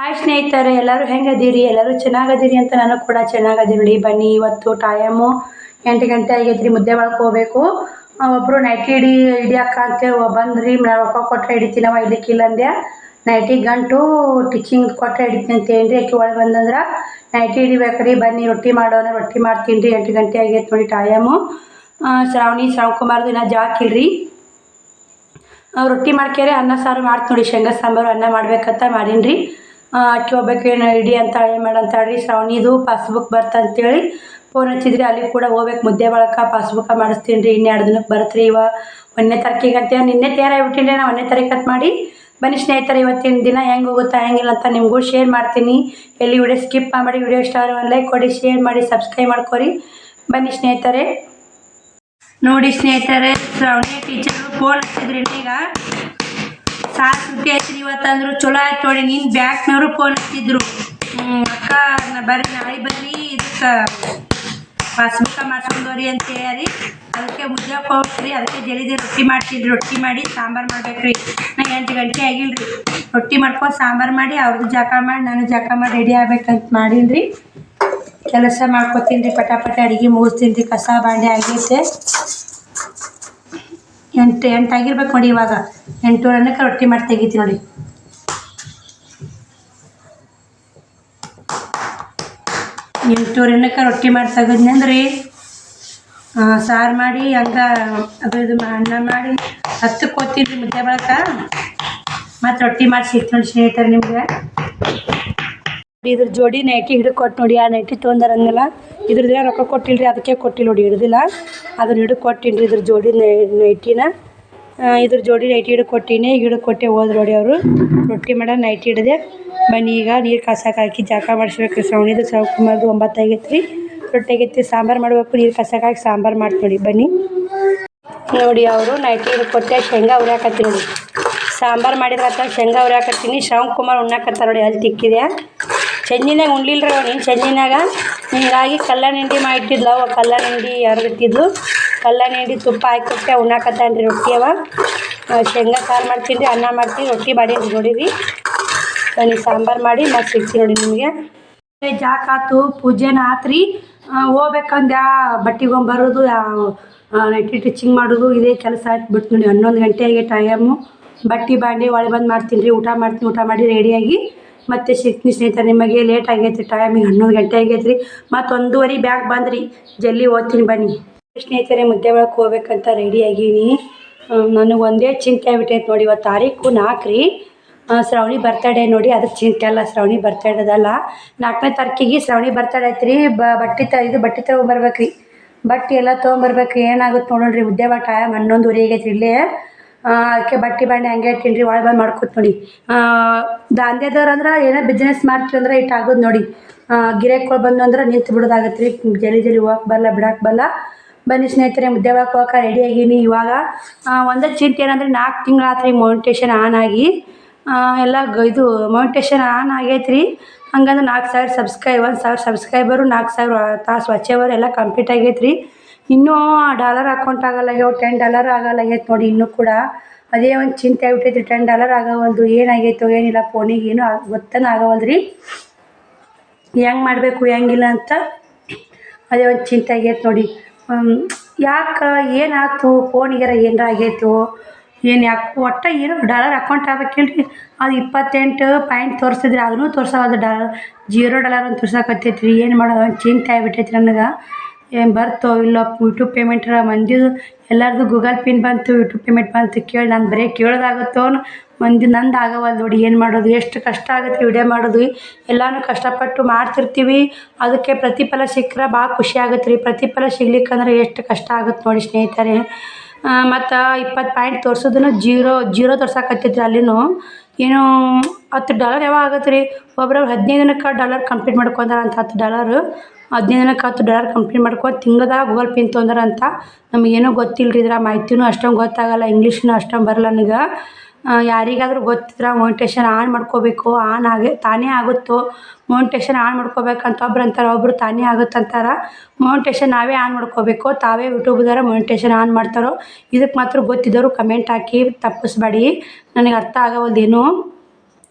Hi ಸ್ನೇಹಿತರೆ, ಎಲ್ಲರೂ ಹೆಂಗದೀರಿ? ಎಲ್ಲರೂ ಚೆನ್ನಾಗದೀರಿ ಅಂತ ನಾನು ಕೂಡ ಚೆನ್ನಾಗದೀರಿ ಬನ್ನಿ, ಇವತ್ತು ಟೈಮು ಎಂಟು ಗಂಟೆ ಆಗೈತ್ರಿ, ಮುದ್ದೆ ಒಳಗೆ ಹೋಗ್ಬೇಕು. ಒಬ್ರು ನೈಟಿ ಹಿಡಿ ಹಿಡಿಯಕ್ಕ ಅಂತ ಬಂದ್ರಿ ರೊಕ್ಕ ಕೊಟ್ಟರೆ ಹಿಡಿತೀನವ ಇಲ್ಲಿಕ್ಕಿಲ್ಲ ಅಂದೆ ನೈಟಿ ಗಂಟು ಟಿಚಿಂಗ್ ಕೊಟ್ಟರೆ ಹಿಡಿತೀನಿ ಅಂತ ಏನ್ರಿ ಆಕೆ ಒಳಗೆ ಬಂದಂದ್ರೆ. ನೈಟಿ ಹಿಡಿಬೇಕ್ರಿ ಬನ್ನಿ, ರೊಟ್ಟಿ ಮಾಡೋಣ, ರೊಟ್ಟಿ ಮಾಡ್ತೀನಿ ರೀ ಎಂಟು ಗಂಟೆ ಆಗೈತೆ ನೋಡಿ ಟೈಮು ಶ್ರಾವಣಿ ಶ್ರಾವಣಕುಮಾರ್ ದಿನ ಜಾಕಿಲ್ರಿ ರೊಟ್ಟಿ ಮಾಡ್ಕ್ಯಾರೆ, ಅನ್ನ ಸಾರು ಮಾಡ್ತೀನಿ ನೋಡಿ, ಶೇಂಗಾ ಸಾಂಬಾರು ಅನ್ನ ಮಾಡ್ಬೇಕಂತ ಮಾಡೀನಿ ರೀ ಅಕ್ಕಿ ಹೋಗ್ಬೇಕೇನು ಇಡಿ ಅಂತ ಏನು ಮಾಡಂತಾಳ್ರಿ ಶ್ರಾವಣಿದು ಪಾಸ್ಬುಕ್ ಬರ್ತಂತೇಳಿ ಫೋನ್ ಹಚ್ಚಿದ್ರಿ, ಅಲ್ಲಿ ಕೂಡ ಹೋಗ್ಬೇಕು, ಮುದ್ದೆ ಬಳಕ ಪಾಸ್ಬುಕ್ಕ ಮಾಡಿಸ್ತೀನಿ ರೀ, ಇನ್ನೆರಡು ದಿನಕ್ಕೆ ಬರುತ್ತೆ ರೀ ಇವ. ಒಂದನೇ ತಾರೀಕಿಗೆ ಅಂತ ನಿನ್ನೆ ತಯಾರಾಗಿಬಿಟ್ಟಿನಿ ನಾನು ಒಂದನೇ ತಾರೀಕು ಮಾಡಿ. ಬನ್ನಿ ಸ್ನೇಹಿತರೆ, ಇವತ್ತಿನ ದಿನ ಹೆಂಗೆ ಹೋಗುತ್ತಾ ಹೆಂಗಿಲ್ಲ ಅಂತ ನಿಮಗೂ ಶೇರ್ ಮಾಡ್ತೀನಿ. ಎಲ್ಲಿ ವಿಡಿಯೋ ಸ್ಕಿಪ್ ಮಾಡಿ ವಿಡಿಯೋ ಇಷ್ಟ ಆದರೆ ಒಂದು ಲೈಕ್ ಕೊಡಿ ಶೇರ್ ಮಾಡಿ ಸಬ್ಸ್ಕ್ರೈಬ್ ಮಾಡ್ಕೊರಿ. ಬನ್ನಿ ಸ್ನೇಹಿತರೆ. ನೋಡಿ ಸ್ನೇಹಿತರೆ, ಶ್ರಾವಣಿ ಟೀಚರ್ ಫೋನ್ ಹಚ್ಚಿದ್ರಿ ಈಗ. ಸಾಕು ಸುದ್ದಿ ಐತ್ರಿ ಇವತ್ತಂದ್ರು ಚಲೋ ಆಯ್ತು ನೋಡಿ, ನೀನು ಬ್ಯಾಂಕ್ನವರು ಫೋನ್ ಹಚ್ಚಿದ್ರು. ಅಕ್ಕ ಬರ್ರಿ, ನಾಳೆ ಬರ್ರಿ, ಇದಕ್ಕೆ ಪಾಸ್ಬುಕ್ ಮಾಡ್ಸ್ಕೊಂಡವ್ರಿ ಅಂತ ಹೇಳಿ. ಅದಕ್ಕೆ ಮುದ್ದೆ ಹೋಗ್ರಿ ಅದಕ್ಕೆ ಜಲ್ದಿ ರೊಟ್ಟಿ ಮಾಡ್ತಿದ್ರಿ. ರೊಟ್ಟಿ ಮಾಡಿ ಸಾಂಬಾರ್ ಮಾಡ್ಬೇಕ್ರಿ. ನಾ ಎಂಟು ಗಂಟೆ ಆಗಿಲ್ರಿ. ರೊಟ್ಟಿ ಮಾಡ್ಕೊಂಡು ಸಾಂಬಾರ್ ಮಾಡಿ ಅವ್ರದ್ದು ಜಾಕ ಮಾಡಿ, ನಾನು ಜಾಕ ಮಾಡಿ ರೆಡಿ ಆಗ್ಬೇಕಂತ ಮಾಡಿನ್ರಿ. ಕೆಲಸ ಮಾಡ್ಕೊತೀನಿ ರೀ ಪಟಾಪಟ ಪಟ ಅಡುಗೆ ಮುಗಿಸ್ತೀನಿ ರೀ ಕಸ ಬಾಂಡೆ ಆಗೈತೆ ಎಂಟು ಎಂಟು ಆಗಿರ್ಬೇಕು ನೋಡಿ ಇವಾಗ. ಎಂಟು ಅನ್ನಕ್ಕೆ ರೊಟ್ಟಿ ಮಾಡಿ ತೆಗಿತೀನಿ ನೋಡಿ. ಎಂಟು ಅನ್ನಕ್ಕೆ ರೊಟ್ಟಿ ಮಾಡಿ ತೆಗದ್ನಿ ಅಂದ್ರಿ ಸಾರು ಮಾಡಿ ಅಂಗ ಅದು ಇದು ಅನ್ನ ಮಾಡಿ, ಹತ್ತು ಹೋಗ್ತೀನಿ ಮುದ್ದೆ ಬಳಕ ಮತ್ತು ರೊಟ್ಟಿ ಮಾಡಿ ಸಿಗ್ತೀನಿ ಸ್ನೇಹಿತರೆ ನಿಮ್ಗೆ. ಇದ್ರ ಜೋಡಿ ನೈಟಿ ಹಿಡಿದು ಕೊಟ್ಟು ನೋಡಿ, ಆ ನೈಟಿ ತೊಗೊಂಡಾರ ಇದ್ರ ದಿನ ರೊಕ್ಕ ಕೊಟ್ಟಿಲ್ರಿ, ಅದಕ್ಕೆ ಕೊಟ್ಟಿಲ್ಲ ನೋಡಿ, ಹಿಡ್ದಿಲ್ಲ. ಅದನ್ನ ಹಿಡಿದು ಕೊಟ್ಟಿನ್ರಿ ರೀ ಇದ್ರ ಜೋಡಿ ನೈಟಿನ ಇದ್ರ ಜೋಡಿ ನೈಟಿ ಹಿಡಿದು ಕೊಟ್ಟಿನಿ ಹಿಡಿದು ಕೊಟ್ಟೆ ಹೋದ್ರು ನೋಡಿ ಅವರು. ರೊಟ್ಟಿ ಮಾಡ ನೈಟಿ ಹಿಡಿದೆ. ಬನ್ನಿ ಈಗ ನೀರು ಕಾಸಕ್ಕೆ ಹಾಕಿ ಜಾಕ ಮಾಡಿಸ್ಬೇಕು. ರೀ ಶ್ರವಣಿದು ಕುಮಾರ್ದು ಒಂಬತ್ತು ರೀ ರೊಟ್ಟಿ ಆಗೈತಿ ಸಾಂಬಾರು ಮಾಡ್ಬೇಕು, ನೀರು ಕಾಸಕ್ಕೆ ಹಾಕಿ ಸಾಂಬಾರು ಮಾಡ್ತೀವಿ ಬನ್ನಿ. ನೋಡಿ ಅವರು ನೈಟಿ ಹಿಡಿದು ಕೊಟ್ಟೆ ಶೇಂಗಾ ಉರಿಯಾಕತ್ತೀನಿ ನೋಡಿ. ಸಾಂಬಾರು ಮಾಡಿದ್ರೆ ಅಥವಾ ಶೇಂಗಾ ಹಾಕತ್ತೀನಿ ಶ್ರವಣ್ ಕುಮಾರ್ ಉಣ್ಣಾಕತ್ತ ನೋಡಿ, ಅಲ್ಲಿ ತಿಕ್ಕಿದೆ. ಚೆನ್ನಿನಾಗ ಉಣ್ಲಿಲ್ರಿ ನೀನು, ಚೆನ್ನಿನಾಗ. ಹಿಂಗಾಗಿ ಕಲ್ಲನಿಂಡಿ ಮಾಡಿಟ್ಟಿದ್ಲು ಅವ ಕಲ್ಲನ ಹಿಂಡಿ ಎರಗಿಟ್ಟಿದ್ಲು ಕಲ್ಲನ ಹಿಂಡಿ ತುಪ್ಪ ಹಾಕಿಬಿಟ್ಟೆ ಉಣ್ಣಾಕತ್ತಾನ ರೀ ರೊಟ್ಟಿ ಅವ. ಶೇಂಗ ಸಾರು ಮಾಡ್ತೀನಿ, ಅನ್ನ ಮಾಡ್ತೀನಿ, ರೊಟ್ಟಿ ಮಾಡೀನಿ ನೋಡಿರಿ ಬನ್ನಿ, ಸಾಂಬಾರು ಮಾಡಿ ಮತ್ತೆ ಸಿಗ್ತೀನಿ ನೋಡಿ ನಿಮಗೆ. ಜಾಕಾತು ಪೂಜೆನ ಆತ್ರಿ. ಹೋಗ್ಬೇಕಂದು ಬಟ್ಟೆಗೊಂಬರೋದು ನೆಟ್ಟಿ ಟಿಚಿಂಗ್ ಮಾಡೋದು, ಇದೇ ಕೆಲಸ ಆಯ್ತು ಬಿಟ್ಟು ನೋಡಿ, ಹನ್ನೊಂದು ಗಂಟೆಗೆ ಟೈಮು. ಬಟ್ಟೆ ಬಾಂಡೆ ಒಳಗೆ ಬಂದು ಮಾಡ್ತೀನಿ ರೀ. ಊಟ ಮಾಡ್ತೀನಿ, ಊಟ ಮಾಡಿ ರೆಡಿಯಾಗಿ ಮತ್ತೆ ಸಿಗ್ತೀನಿ ಸ್ನೇಹಿತರೆ, ನಿಮಗೆ ಲೇಟ್ ಆಗೈತೆ ಟೈಮಿಗೆ ಹನ್ನೊಂದು ಗಂಟೆ ಆಗೈತೆ ರೀ. ಮತ್ತು ಒಂದೂವರೆ ಬ್ಯಾಗ್ ಬಂದ್ರಿ ಜಲ್ದಿ ಓದ್ತೀನಿ ಬನ್ನಿ. ಸ್ನೇಹಿತರೆ ಮುದ್ದೆ ಒಳಗೆ ಹೋಗ್ಬೇಕಂತ ರೆಡಿ ಆಗೀನಿ. ನನಗೆ ಒಂದೇ ಚಿಂತೆ ಆಗ್ಬಿಟ್ಟೈತೆ ನೋಡಿ, ಇವತ್ತು ತಾರೀಕು ನಾಲ್ಕು ರೀ. ಶ್ರವಣಿ ಬರ್ತಡೇ ನೋಡಿ ಅದಕ್ಕೆ ಚಿಂತೆ ಅಲ್ಲ, ಶ್ರಾವಣಿ ಬರ್ತಡೇದಲ್ಲ ನಾಲ್ಕನೇ ತಾರೀಕಿಗೆ ಶ್ರಾವಣಿ ಬರ್ತಡೆ ಐತೆ ರೀ ಬಟ್ಟೆ ತ, ಇದು ಬಟ್ಟೆ ತೊಗೊಂಬರ್ಬೇಕು ರೀ ಬಟ್ಟೆ ಎಲ್ಲ ತೊಗೊಂಬರ್ಬೇಕು ಏನಾಗುತ್ತೆ ನೋಡೋಣ್ರಿ. ಮುದ್ದೆ ಬಾ ಟೈಮ್ ಹನ್ನೊಂದುವರೆ ಆಗೈತೆ ಇಲ್ಲೇ. ಅದಕ್ಕೆ ಬಟ್ಟೆ ಬಾಂಡೆ ಹಂಗೆ ತಿನ್ರಿ ಒಳ ಬಂದು ಮಾಡ್ಕೊತ ನೋಡಿ. ದಾಂಧ್ಯದವ್ರು ಅಂದ್ರೆ ಏನೋ ಬಿಸ್ನೆಸ್ ಮಾಡ್ತೀವಿ ಅಂದ್ರೆ ಇಟ್ಟು ಆಗೋದು ನೋಡಿ. ಗಿರಾಕಿಗಳು ಬಂದು ಅಂದ್ರೆ ನಿಂತು ಬಿಡೋದಾಗತ್ತೆ ರೀ ಜಲ್ದಿ ಜಲ್ದಿ ಹೋಗಕ್ಕೆ ಬರಲ್ಲ ಬಿಡಕ್ಕೆ ಬರಲ್ಲ. ಬನ್ನಿ ಸ್ನೇಹಿತರೆ ಮುದ್ದೆ ಒಳಗೆ ಹೋಗಕ್ಕೆ ರೆಡಿ ಆಗೀನಿ ಇವಾಗ. ಒಂದೇ ಚಿಂತೆ ಏನಂದ್ರೆ ನಾಲ್ಕು ತಿಂಗಳು ಆತ್ರಿ ಮೌಂಟೇಶನ್ ಆನ್ ಆಗಿ. ಎಲ್ಲ ಇದು ಮೌಂಟೇಶನ್ ಆನ್ ಆಗೈತೆ ರೀ ಹಂಗಂದ್ರೆ ನಾಲ್ಕು ಸಾವಿರ ಸಬ್ಸ್ಕ್ರೈಬ್ ಒಂದು ಸಾವಿರ ಸಬ್ಸ್ಕ್ರೈಬರು ನಾಲ್ಕು ಸಾವಿರ ತಾಸು ವಾಚ್ ಅವರ್ ಎಲ್ಲ ಕಂಪ್ಲೀಟ್ ಆಗೈತೆ ರೀ ಇನ್ನೂ ಡಾಲರ್ ಅಕೌಂಟ್ ಆಗಲ್ಲ ಅಯ್ಯೋ ಟೆನ್ ಡಾಲರ್ ಆಗಲ್ಲ ಆಗೈತೆ ನೋಡಿ ಇನ್ನೂ ಕೂಡ. ಅದೇ ಒಂದು ಚಿಂತೆ ಆಗ್ಬಿಟ್ಟೈತಿ ಟೆನ್ ಡಾಲರ್ ಆಗವಲ್ದು, ಏನಾಗೈತೋ ಏನಿಲ್ಲ ಫೋನಿಗೆ ಏನೂ ಗೊತ್ತನ ಆಗವಲ್ದು ರೀ ಹೆಂಗೆ ಮಾಡಬೇಕು, ಹೆಂಗಿಲ್ಲ ಅಂತ ಅದೇ ಒಂದು ಚಿಂತೆ ಆಗೈತೆ ನೋಡಿ. ಯಾಕೆ, ಏನಾಯ್ತು ಫೋನಿಗಾರ ಏನಾರ ಆಗೈತು, ಏನು ಯಾಕೆ, ಒಟ್ಟು ಏನು ಡಾಲರ್ ಅಕೌಂಟ್ ಆಗ್ಬೇಕೇಳ್ರಿ. ಅದು ಇಪ್ಪತ್ತೆಂಟು ಪಾಯಿಂಟ್ ತೋರಿಸಿದ್ರೆ ಅದನ್ನೂ ತೋರ್ಸೋದು ಡಾಲರ್ ಜೀರೋ ಡಾಲರ್ ಅಂತ ತೋರ್ಸಕತ್ತೈತೆ ರೀ ಏನು ಮಾಡೋದು, ಒಂದು ಚಿಂತೆ ಆಗ್ಬಿಟ್ಟೈತೆ ನನಗೆ. ಏನು ಬರ್ತೋ ಇಲ್ಲೋ ಯೂಟ್ಯೂಬ್ ಪೇಮೆಂಟ್ ಮಂದಿ ಎಲ್ಲರದು ಗೂಗಲ್ ಪಿನ್ ಬಂತು ಯೂಟ್ಯೂಬ್ ಪೇಮೆಂಟ್ ಬಂತು ಕೇಳಿ, ನಾನು ಬರೀ ಕೇಳೋದಾಗುತ್ತೋ ಮಂದಿ ನಂದು ಆಗವಲ್ದು ನೋಡಿ ಏನು ಮಾಡೋದು, ಎಷ್ಟು ಕಷ್ಟ ಆಗುತ್ತೆ ವಿಡಿಯೋ ಮಾಡೋದು, ಎಲ್ಲನೂ ಕಷ್ಟಪಟ್ಟು ಮಾಡ್ತಿರ್ತೀವಿ, ಅದಕ್ಕೆ ಪ್ರತಿಫಲ ಸಿಕ್ಕರೆ ಭಾಳ ಖುಷಿ ಆಗುತ್ತೆ ರೀ ಪ್ರತಿಫಲ ಸಿಗ್ಲಿಕ್ಕಂದ್ರೆ ಎಷ್ಟು ಕಷ್ಟ ಆಗುತ್ತೆ ನೋಡಿ ಸ್ನೇಹಿತರೆ. ಮತ್ತು ಇಪ್ಪತ್ತು ಪಾಯಿಂಟ್ ತೋರ್ಸೋದನ್ನು ಜೀರೋ ಜೀರೋ ತೋರ್ಸಕತ್ತೈತ್ರಿ ಅಲ್ಲಿನೂ. ಏನು ಹತ್ತು ಡಾಲರ್ ಯಾವಾಗ ಆಗುತ್ತೆ ರೀ ಒಬ್ರೊಬ್ರು ಹದಿನೈದು ದಿನಕ್ಕೆ ಡಾಲರ್ ಕಂಪ್ಲೀಟ್ ಮಾಡ್ಕೊಂತಾರಂತ ಹತ್ತು ಡಾಲರು ಹದಿನೈದು ದಿನಕ್ಕೆ ಹತ್ತು ಡಾಲರ್ ಕಂಪ್ಲೀಟ್ ಮಾಡ್ಕೊಂಡು ತಿಂಗಳ್ದಾಗ ಗೂಗಲ್ ಪಿನ್ ತೊಂದರೆ ಅಂತ ನಮಗೇನೂ ಗೊತ್ತಿಲ್ಲ ರೀ ಇದ್ರ ಮಾಹಿತಿನೂ ಅಷ್ಟೊಂದು ಗೊತ್ತಾಗಲ್ಲ ಇಂಗ್ಲೀಷ್ನೂ ಅಷ್ಟೊಂದು ಬರಲ್ಲ ನನಗೆ. ಯಾರಿಗಾದರೂ ಗೊತ್ತಿದ್ರೆ ಮೋನಿಟೇಷನ್ ಆನ್ ಮಾಡ್ಕೋಬೇಕು ಆನ್ ಆಗಿ, ತಾನೇ ಆಗುತ್ತೋ ಮೋನಿಟೇಷನ್ ಆನ್ ಮಾಡ್ಕೋಬೇಕಂತ ಒಬ್ರು ಅಂತಾರೆ, ಒಬ್ರು ತಾನೇ ಆಗುತ್ತಂತಾರೆ ಮೋನಿಟೇಷನ್ ನಾವೇ ಆನ್ ಮಾಡ್ಕೋಬೇಕು, ತಾವೇ ಯೂಟ್ಯೂಬ್ದಾರ ಮೋನಿಟೇಷನ್ ಆನ್ ಮಾಡ್ತಾರೋ ಇದಕ್ಕೆ ಮಾತ್ರ ಗೊತ್ತಿದ್ದವರು ಕಮೆಂಟ್ ಹಾಕಿ ತಪ್ಪಿಸ್ಬೇಡಿ. ನನಗೆ ಅರ್ಥ ಆಗೋದೇನು